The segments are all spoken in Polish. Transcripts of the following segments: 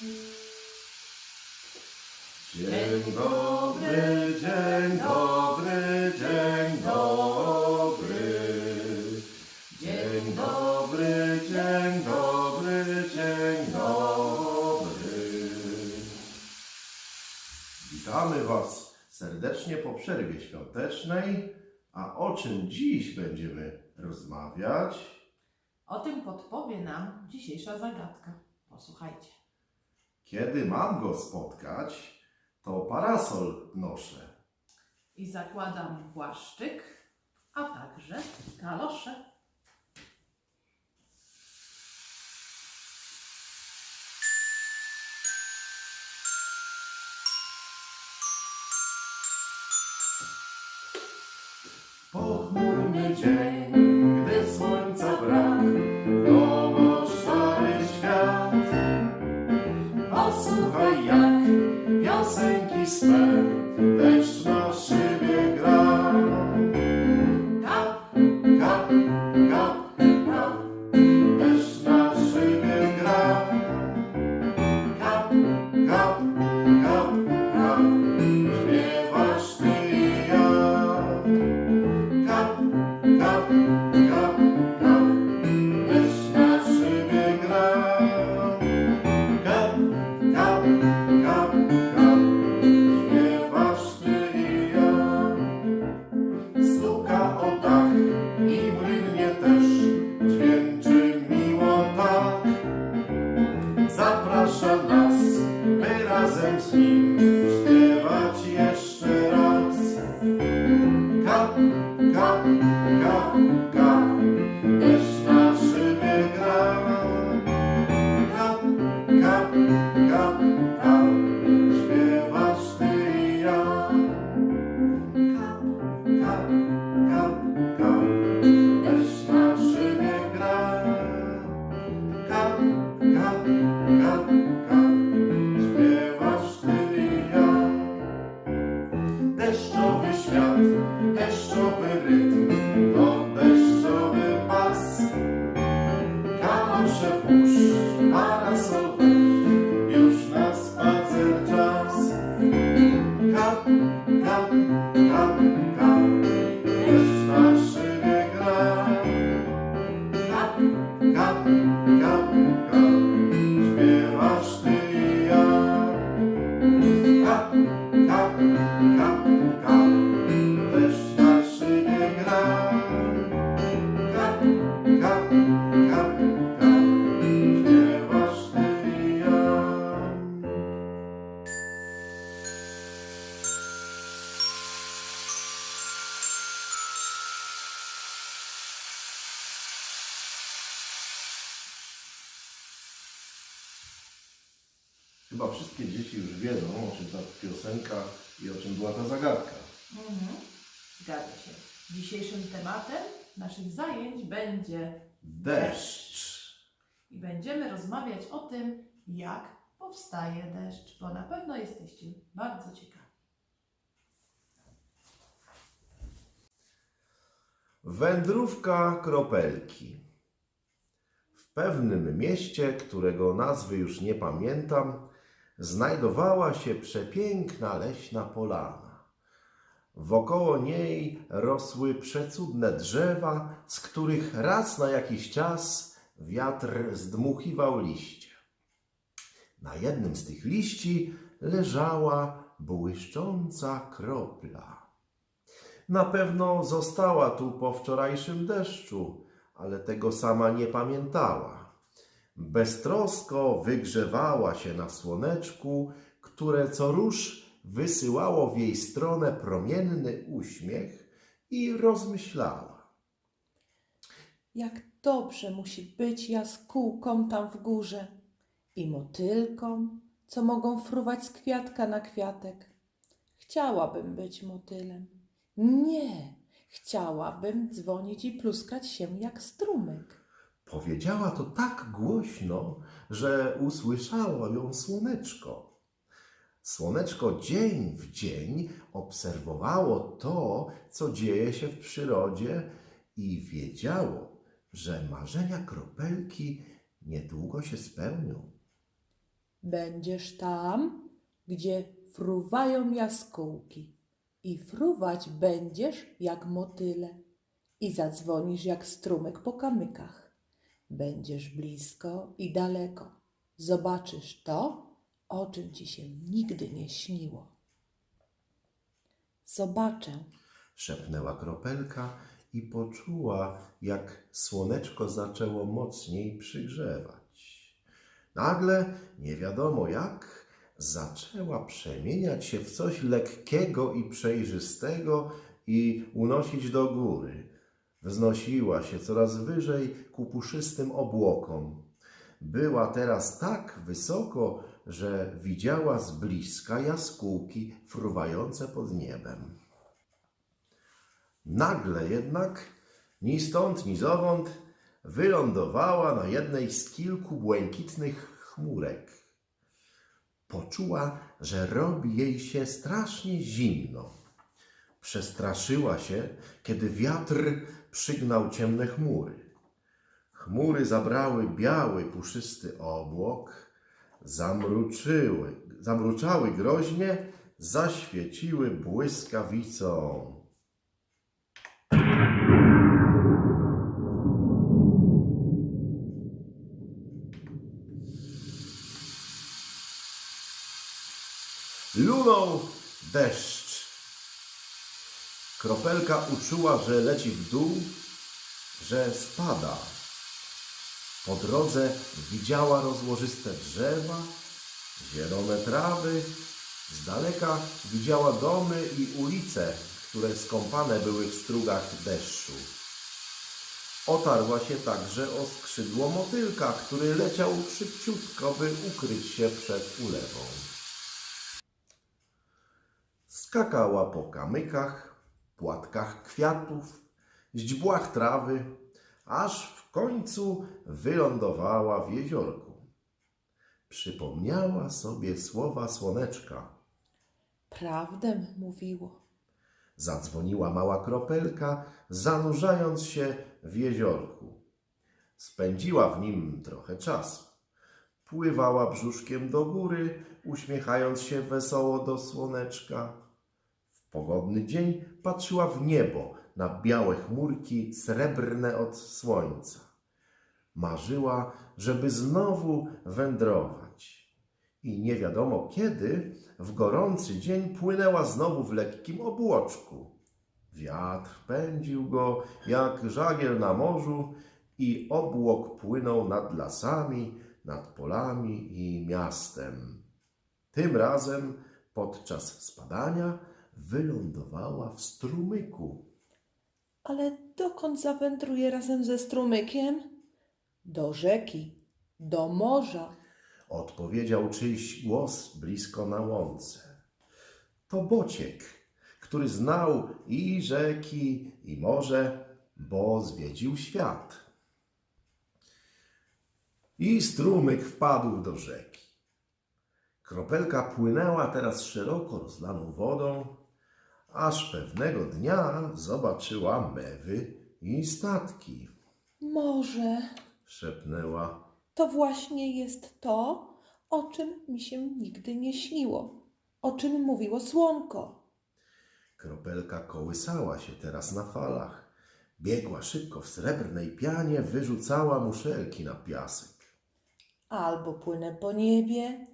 Dzień dobry, dzień dobry, dzień dobry. Dzień dobry, dzień dobry, dzień dobry. Witamy Was serdecznie po przerwie świątecznej. A o czym dziś będziemy rozmawiać? O tym podpowie nam dzisiejsza zagadka. Posłuchajcie. Kiedy mam go spotkać, to parasol noszę. I zakładam płaszczyk, a także kalosze. Pochmurny dzień, czym ta piosenka i o czym była ta zagadka. Mhm. Zgadza się. Dzisiejszym tematem naszych zajęć będzie Deszcz. i będziemy rozmawiać o tym, jak powstaje deszcz, bo na pewno jesteście bardzo ciekawi. Wędrówka kropelki. W pewnym mieście, którego nazwy już nie pamiętam, znajdowała się przepiękna leśna polana. Wokoło niej rosły przecudne drzewa, z których raz na jakiś czas wiatr zdmuchiwał liście. Na jednym z tych liści leżała błyszcząca kropla. Na pewno została tu po wczorajszym deszczu, ale tego sama nie pamiętała. Beztrosko wygrzewała się na słoneczku, które co róż wysyłało w jej stronę promienny uśmiech i rozmyślała. Jak dobrze musi być jaskółkom tam w górze i motylkom, co mogą fruwać z kwiatka na kwiatek. Chciałabym być motylem. Nie, chciałabym dzwonić i pluskać się jak strumyk. Powiedziała to tak głośno, że usłyszało ją słoneczko. Słoneczko dzień w dzień obserwowało to, co dzieje się w przyrodzie i wiedziało, że marzenia kropelki niedługo się spełnią. Będziesz tam, gdzie fruwają jaskółki i fruwać będziesz jak motyle i zadzwonisz jak strumyk po kamykach. Będziesz blisko i daleko. Zobaczysz to, o czym ci się nigdy nie śniło. Zobaczę, Szepnęła kropelka i poczuła, jak słoneczko zaczęło mocniej przygrzewać. Nagle, nie wiadomo jak, zaczęła przemieniać się w coś lekkiego i przejrzystego i unosić do góry. Wznosiła się coraz wyżej ku puszystym obłokom. Była teraz tak wysoko, że widziała z bliska jaskółki fruwające pod niebem. Nagle jednak, ni stąd, ni zowąd, wylądowała na jednej z kilku błękitnych chmurek. Poczuła, że robi jej się strasznie zimno. Przestraszyła się, kiedy wiatr przygnał ciemne chmury. Chmury zabrały biały, puszysty obłok, zamruczyły, zamruczały groźnie, zaświeciły błyskawicą. Lunął deszcz. Kropelka uczuła, że leci w dół, że spada. Po drodze widziała rozłożyste drzewa, zielone trawy. Z daleka widziała domy i ulice, które skąpane były w strugach deszczu. Otarła się także o skrzydło motylka, który leciał szybciutko, by ukryć się przed ulewą. Skakała po kamykach, płatkach kwiatów, źdźbłach trawy, aż w końcu wylądowała w jeziorku. Przypomniała sobie słowa słoneczka. prawdę mówiło. Zadzwoniła mała kropelka, zanurzając się w jeziorku. Spędziła w nim trochę czasu. Pływała brzuszkiem do góry, uśmiechając się wesoło do słoneczka. Pogodny dzień patrzyła w niebo na białe chmurki srebrne od słońca. Marzyła, żeby znowu wędrować. I nie wiadomo kiedy, w gorący dzień płynęła znowu w lekkim obłoczku. Wiatr pędził go jak żagiel na morzu i obłok płynął nad lasami, nad polami i miastem. Tym razem podczas spadania wylądowała w strumyku. Ale dokąd zawędruje razem ze strumykiem? Do rzeki, do morza. Odpowiedział czyjś głos blisko na łące. To Bociek, który znał i rzeki, i morze, bo zwiedził świat. I strumyk wpadł do rzeki. Kropelka płynęła teraz szeroko rozlaną wodą, aż pewnego dnia zobaczyła mewy i statki. Może Szepnęła. to właśnie jest to, o czym mi się nigdy nie śniło, o czym mówiło słonko. Kropelka kołysała się teraz na falach. Biegła szybko w srebrnej pianie, wyrzucała muszelki na piasek. Albo płynę po niebie,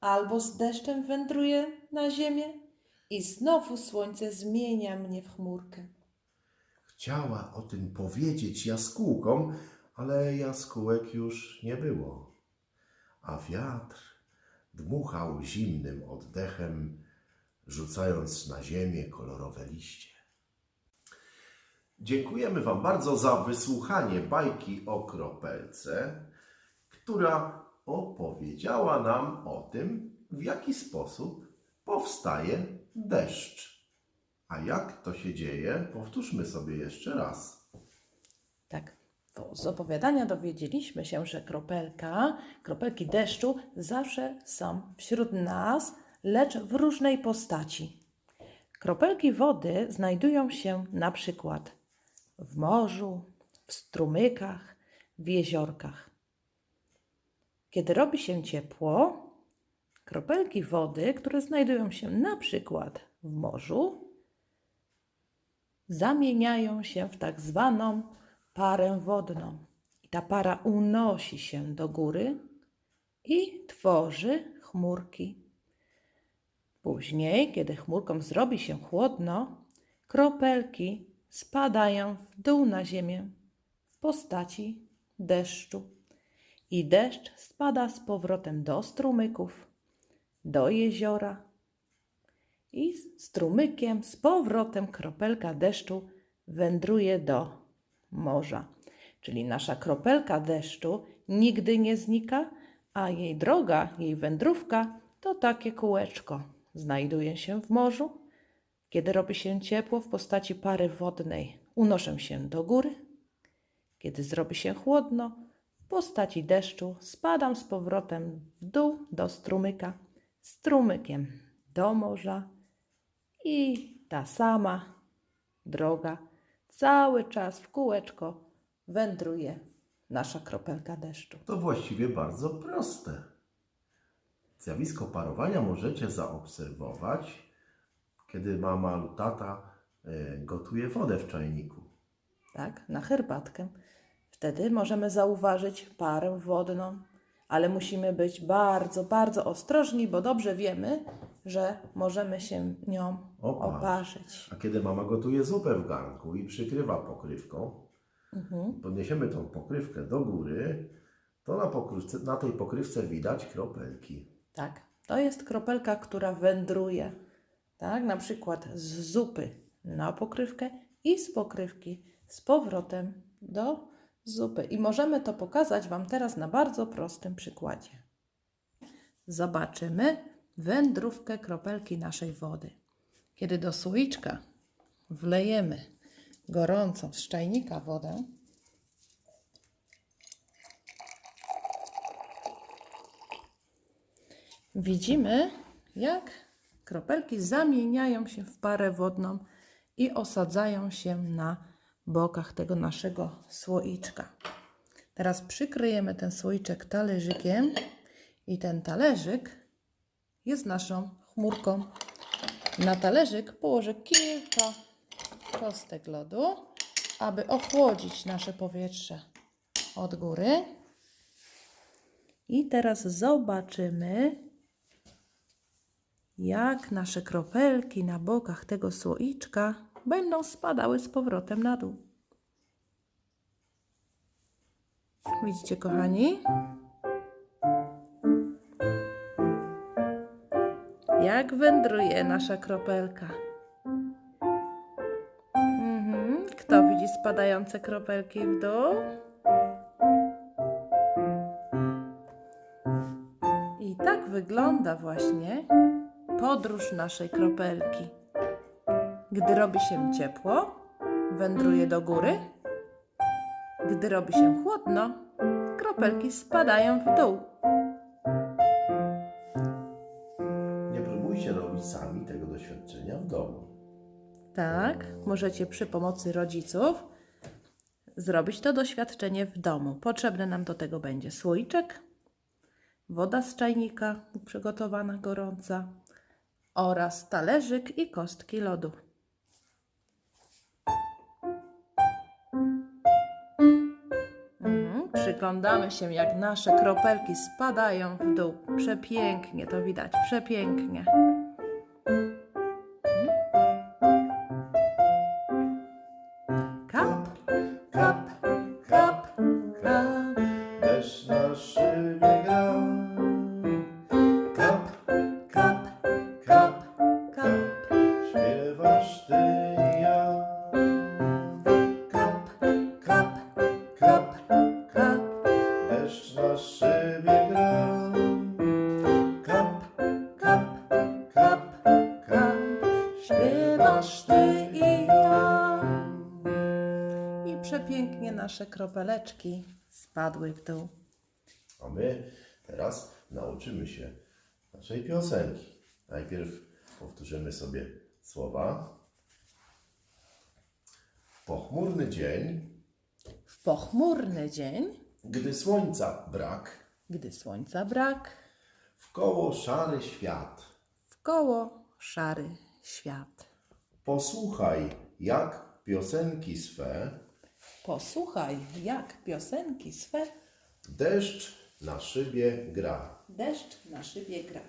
albo z deszczem wędruję na ziemię i znowu słońce zmienia mnie w chmurkę. Chciała o tym powiedzieć jaskółkom, ale jaskółek już nie było. A wiatr dmuchał zimnym oddechem, rzucając na ziemię kolorowe liście. Dziękujemy Wam bardzo za wysłuchanie bajki o kropelce, która opowiedziała nam o tym, w jaki sposób powstaje deszcz. A jak to się dzieje, powtórzmy sobie jeszcze raz. Tak, z opowiadania dowiedzieliśmy się, że kropelka, kropelki deszczu zawsze są wśród nas, lecz w różnej postaci. Kropelki wody znajdują się na przykład w morzu, w strumykach, w jeziorkach. Kiedy robi się ciepło, Kropelki wody, które znajdują się na przykład w morzu, zamieniają się w tak zwaną parę wodną. I ta para unosi się do góry i tworzy chmurki. Później, kiedy chmurkom zrobi się chłodno, kropelki spadają w dół na ziemię w postaci deszczu. I deszcz spada z powrotem do strumyków, do jeziora. I strumykiem z powrotem kropelka deszczu wędruje do morza. Czyli nasza kropelka deszczu nigdy nie znika, a jej droga, jej wędrówka to takie kółeczko. Znajduje się w morzu. Kiedy robi się ciepło w postaci pary wodnej, unoszę się do góry. Kiedy zrobi się chłodno, w postaci deszczu spadam z powrotem w dół do strumyka, strumykiem do morza i ta sama droga cały czas w kółeczko wędruje nasza kropelka deszczu. To właściwie bardzo proste. Zjawisko parowania możecie zaobserwować, kiedy mama lub tata e, gotuje wodę w czajniku. tak, na herbatkę. Wtedy możemy zauważyć parę wodną, ale musimy być bardzo, bardzo ostrożni, bo dobrze wiemy, że możemy się nią Oparzyć. oparzyć. A kiedy mama gotuje zupę w garnku i przykrywa pokrywką, Mhm. podniesiemy tą pokrywkę do góry, to na, pokrywce, na tej pokrywce widać kropelki. Tak, to jest kropelka, która wędruje, tak, na przykład z zupy na pokrywkę i z pokrywki z powrotem do zupy. I możemy to pokazać Wam teraz na bardzo prostym przykładzie. Zobaczymy wędrówkę kropelki naszej wody. Kiedy do słoiczka wlejemy gorącą z czajnika wodę, widzimy, jak kropelki zamieniają się w parę wodną i osadzają się na bokach tego naszego słoiczka. Teraz przykryjemy ten słoiczek talerzykiem i ten talerzyk jest naszą chmurką. Na talerzyk położę kilka kostek lodu, aby ochłodzić nasze powietrze od góry. I teraz zobaczymy, jak nasze kropelki na bokach tego słoiczka będą spadały z powrotem na dół. Widzicie, kochani? Jak wędruje nasza kropelka. Mhm. Kto widzi spadające kropelki w dół? I tak wygląda właśnie podróż naszej kropelki. Gdy robi się ciepło, wędruje do góry. Gdy robi się chłodno, kropelki spadają w dół. Nie próbujcie robić sami tego doświadczenia w domu. Tak, możecie przy pomocy rodziców zrobić to doświadczenie w domu. Potrzebny nam do tego będzie słoiczek, woda z czajnika przygotowana gorąca oraz talerzyk i kostki lodu. Przyglądamy się, jak nasze kropelki spadają w dół. Przepięknie to widać, przepięknie. Nasze kropeleczki spadły w dół. A my teraz nauczymy się naszej piosenki. Najpierw powtórzymy sobie słowa. W pochmurny dzień, W pochmurny dzień, gdy słońca brak, gdy słońca brak, w koło szary świat. W koło szary świat. Posłuchaj, jak piosenki swe Posłuchaj, jak piosenki swe deszcz na szybie gra. deszcz na szybie gra.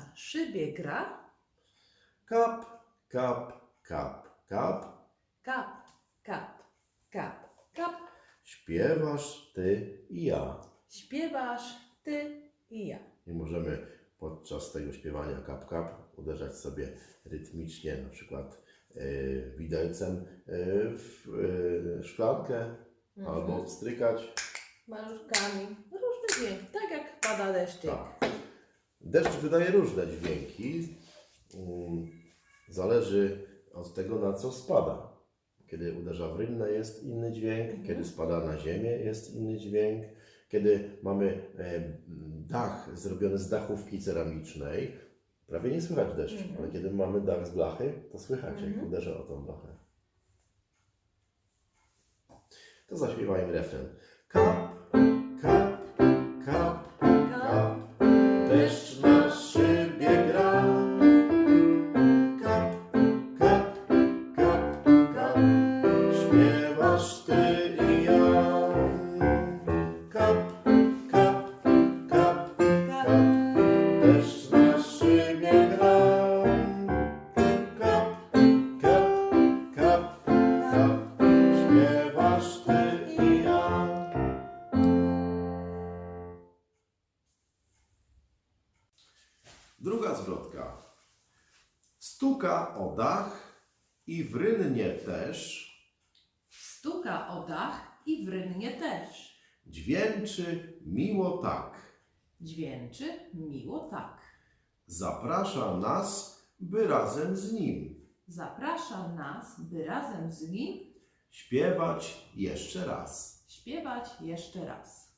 Na szybie gra. Kap, kap, kap, kap. Kap, kap, kap, kap. Śpiewasz ty i ja. Śpiewasz ty i ja. I możemy podczas tego śpiewania kap kap uderzać sobie rytmicznie, na przykład yy, widelcem yy, w yy, szklankę albo strykać. Maluszkami. Różny dźwięk, tak jak pada deszczyk. Tak. Deszcz wydaje różne dźwięki. Mm, Zależy od tego, na co spada. Kiedy uderza w rynnę jest inny dźwięk, kiedy spada na ziemię jest inny dźwięk. Kiedy mamy e, dach zrobiony z dachówki ceramicznej, prawie nie słychać deszczu, Mhm. ale kiedy mamy dach z blachy, to słychać, jak Mhm. uderza o tą blachę. To zaśpiewajmy refren. I w rynnie też Stuka o dach i w rynnie też. dźwięczy miło tak. Dźwięczy miło tak. Zaprasza nas, by razem z nim Zaprasza nas, by razem z nim śpiewać jeszcze raz. śpiewać jeszcze raz.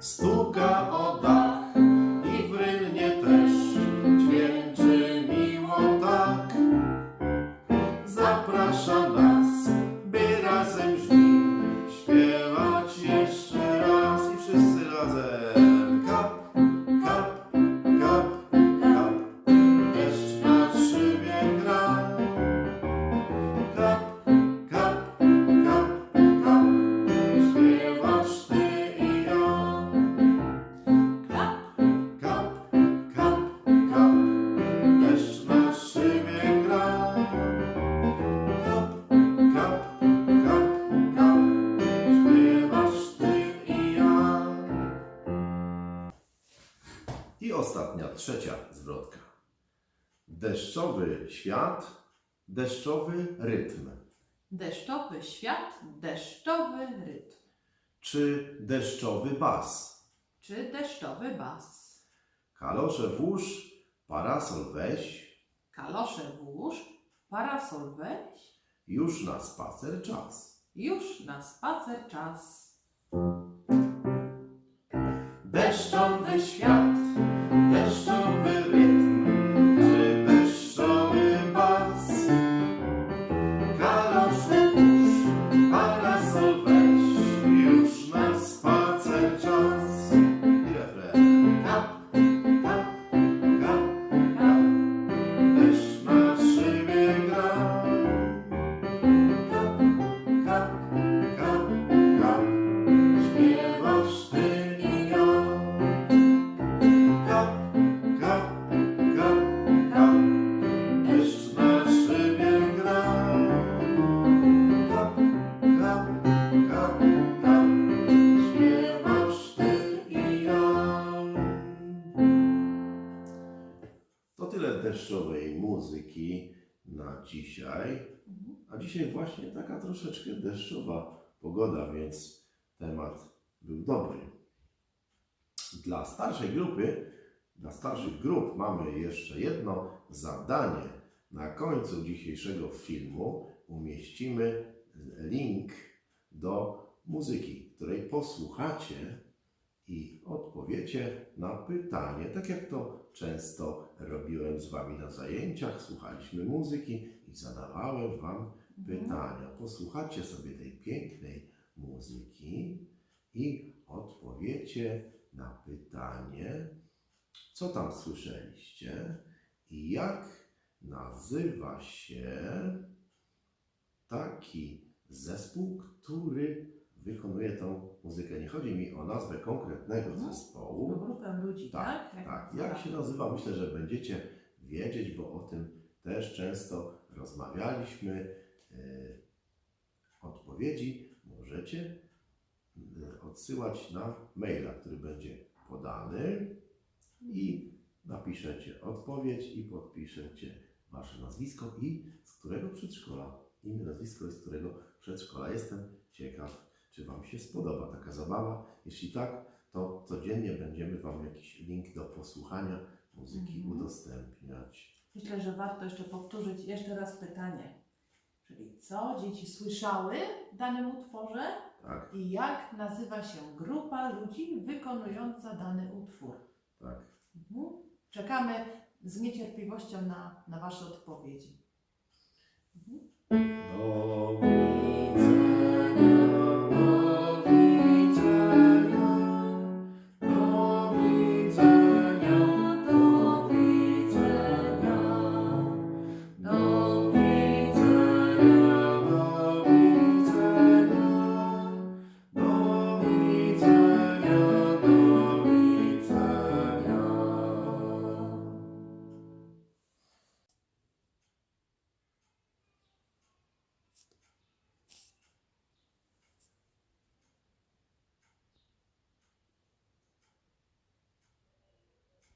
Stuka o dach Deszczowy świat, deszczowy rytm. deszczowy świat, deszczowy rytm. Czy deszczowy bas? Czy deszczowy bas. Kalosze włóż, parasol weź, Kalosze włóż, parasol weź. już na spacer czas. Już na spacer czas. Deszczowy świat, deszczowy troszeczkę deszczowa pogoda, więc temat był dobry. Dla starszej grupy, dla starszych grup mamy jeszcze jedno zadanie. Na końcu dzisiejszego filmu umieścimy link do muzyki, której posłuchacie i odpowiecie na pytanie, tak jak to często robiłem z Wami na zajęciach. Słuchaliśmy muzyki i zadawałem Wam pytania. Posłuchacie sobie tej pięknej muzyki i odpowiecie na pytanie, co tam słyszeliście i jak nazywa się taki zespół, który wykonuje tą muzykę. Nie chodzi mi o nazwę konkretnego Mhm. zespołu, Grupę ludzi, tak, tak? tak. Jak się nazywa? Myślę, że będziecie wiedzieć, bo o tym też często rozmawialiśmy. Yy, Odpowiedzi możecie yy, odsyłać na maila, który będzie podany i napiszecie odpowiedź i podpiszecie wasze nazwisko i z którego przedszkola. Imię, nazwisko i z którego przedszkola. Jestem ciekaw, czy Wam się spodoba taka zabawa. Jeśli tak, to codziennie będziemy Wam jakiś link do posłuchania muzyki Mhm. udostępniać. Myślę, że warto jeszcze powtórzyć jeszcze raz pytanie. Czyli co dzieci słyszały w danym utworze Tak, i jak nazywa się grupa ludzi wykonująca dany utwór. tak. Mhm. Czekamy z niecierpliwością na, na Wasze odpowiedzi. Mhm. Do